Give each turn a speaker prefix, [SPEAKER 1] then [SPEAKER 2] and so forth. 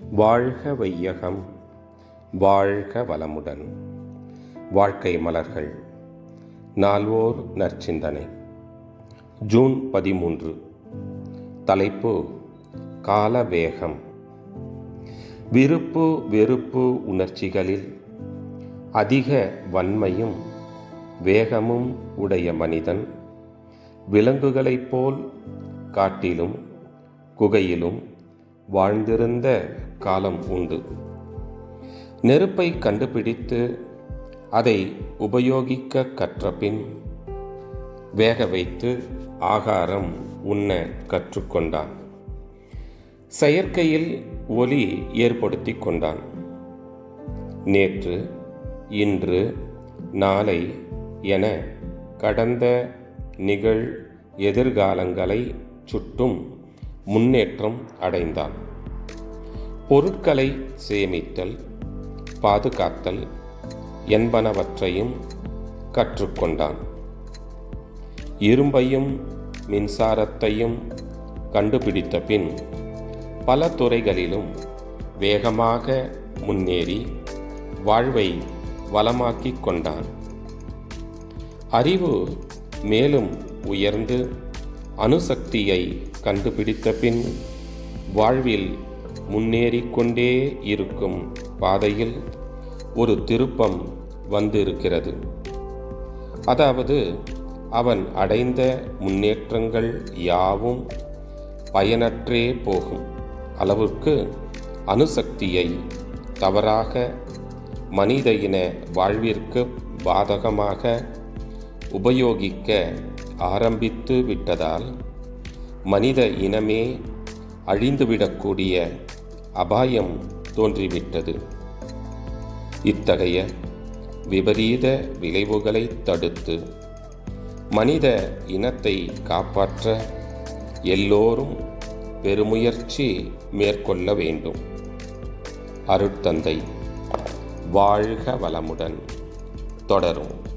[SPEAKER 1] வாழ்க வையகம் வாழ்க வளமுடன். வாழ்க்கை மலர்கள் நால்வோர் நற்சிந்தனை. ஜூன் பதிமூன்று. தலைப்பு காலவேகம். விருப்பு வெறுப்பு உணர்ச்சிகளில் அதிக வன்மையும் வேகமும் உடைய மனிதன் விலங்குகளைப் போல் காட்டிலும் குகையிலும் வாழ்ந்திருந்த காலம் உண்டு. நெருப்பை கண்டுபிடித்து அதை உபயோகிக்க கற்றபின் வேக வைத்து ஆகாரம் உண்ண கற்றுக்கொண்டான். செயற்கையில் ஒலி ஏற்படுத்தி கொண்டான். நேற்று இன்று நாளை என கடந்த நிகழ் எதிர்காலங்களை சுட்டும் முன்னேற்றம் அடைந்தான். பொருட்களை சேமித்தல் பாதுகாத்தல் என்பனவற்றையும் கற்றுக்கொண்டான். இரும்பையும் மின்சாரத்தையும் கண்டுபிடித்த பின் பல துறைகளிலும் வேகமாக முன்னேறி வாழ்வை வளமாக்கிக் கொண்டான். அறிவு மேலும் உயர்ந்து அணுசக்தியை கண்டுபிடித்த பின் வாழ்வில் முன்னேறிக்கொண்டே இருக்கும் பாதையில் ஒரு திருப்பம் வந்திருக்கிறது. அதாவது அவன் அடைந்த முன்னேற்றங்கள் யாவும் பயனற்றே போகும். அளவுக்கு அணுசக்தியை தவறாக மனித இன வாழ்விற்கு பாதகமாக உபயோகிக்க ஆரம்பித்து விட்டதால் மனித இனமே அழிந்துவிடக்கூடிய அபாயம் தோன்றிவிட்டது. இத்தகைய விபரீத விளைவுகளை தடுத்து மனித இனத்தை காப்பாற்ற எல்லோரும் பெருமுயற்சி மேற்கொள்ள வேண்டும். அருட்தந்தை வாழ்க வளமுடன். தொடரும்.